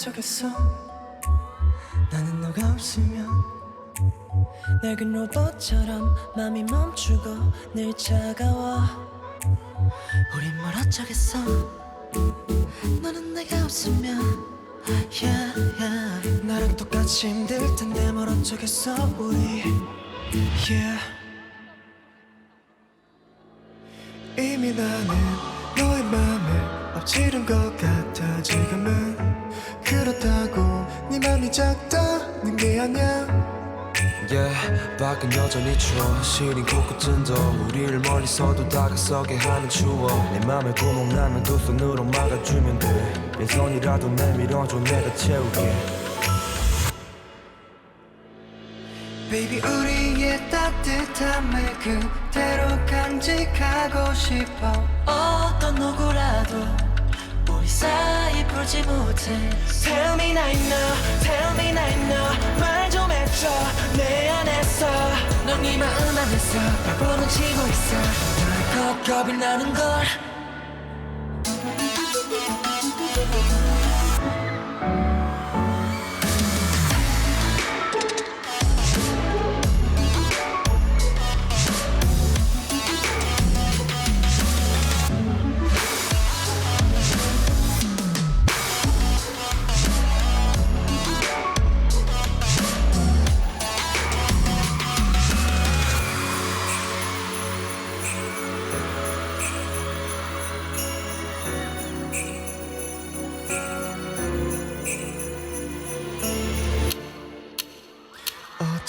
어쩌겠어. 나는 너가 없으면 낡은 로봇처럼 맘이 멈추고 늘 차가워. 우린 뭘 어쩌겠어. 너는 내가 없으면 yeah, yeah. 나랑 똑같이 힘들 텐데 뭘 어쩌겠어 우리. Yeah. 이미 나는 너의 맘에 엎치른 것 같아 지금은 그렇다고 네 맘이 작다는 게 아니야. yeah, 밖은 여전히 추워. 시린 코끝은도 우리를 멀리서도 다가서게 하는 추억. 내 맘에 구멍 나면 두 손으로 막아주면 돼. 왼손이라도 내밀어줘 내가 채울게. Baby 우리의 따뜻함을 그대로 간직하고 싶어. 어떤 누구라도 사이 풀지 못해. Tell me now now Tell me now now. 말 좀 해줘 내 안에서. 넌네 마음 안에서 발버둥 치고 있어. 널 겁이 나는 걸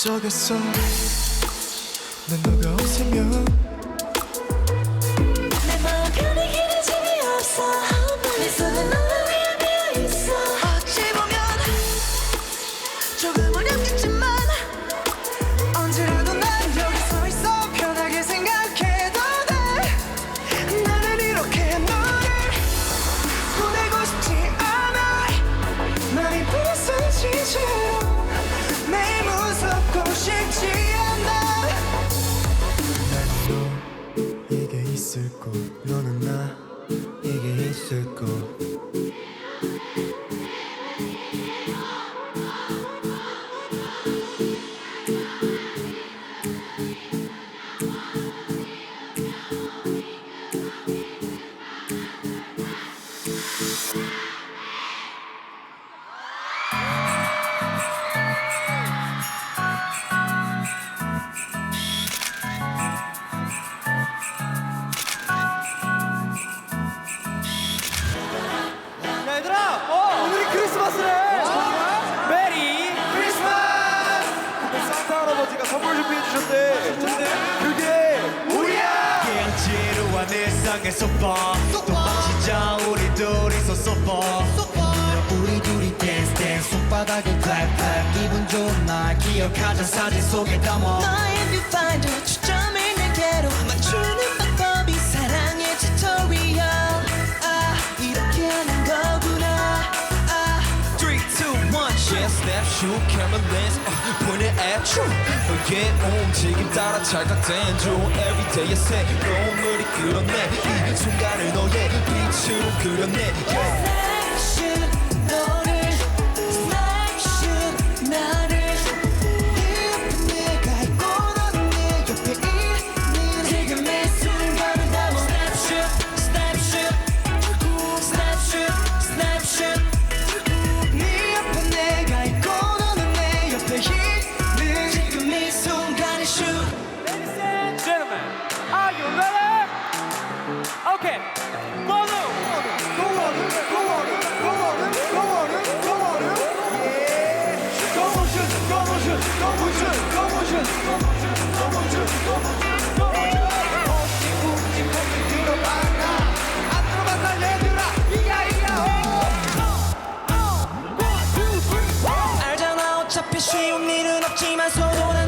어쩌겠어. 난 너가 없으면 너는 나에게 있을 거 일상에서 봐 도망치자 우리 둘이서 소파 우리 둘이 댄스 댄스 손바닥을 clap clap. 기분 좋은 날 기억하자 사진 속에 담아. 너의 뷰파인더 초점을 내게로 맞추는 방법이 사랑의 튜토리얼 아 이렇게 하는 거구나. 아 3, 2, 1 yeah, snapshot camera lens uh, point it at you 너의 움직임 따라 찰칵된 중 everyday의 새로운 물이 끌어내 이 순간을 너의 빛으로 그려내 yeah. 쉬운 일은 없지만 서로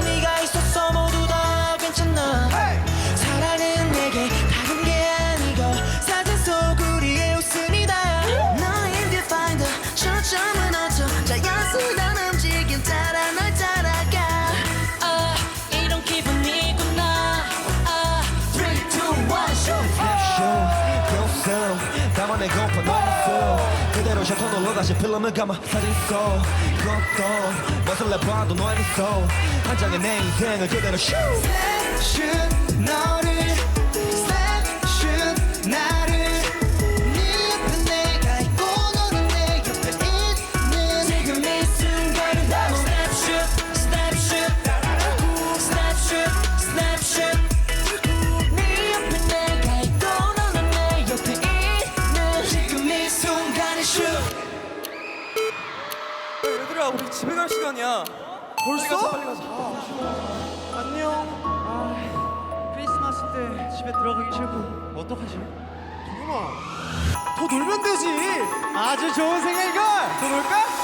놀러 다시 필름을 감아 속 그것도 멋을 내봐도 너의 미소 한 장의 내 인생을 그대로 슈! Snapshot 너를 얘들아 우리 집에 갈 시간이야 벌써? 빨리 가자 안녕 크리스마스 때 집에 들어가기 싫고 어떡하지? 누구나 더 놀면 되지 아주 좋은 생각이걸 더 놀까?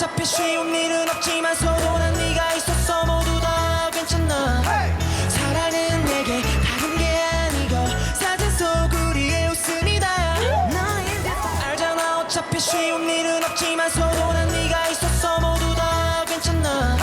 어차피 쉬운 일은 없지만 서운한 네가 있었어 모두 다 괜찮아 사랑은 내게 다른 게 아니고 사진 속 우리의 웃음이다. 알잖아 어차피 쉬운 일은 없지만 서운한 네가 있었어 모두 다 괜찮아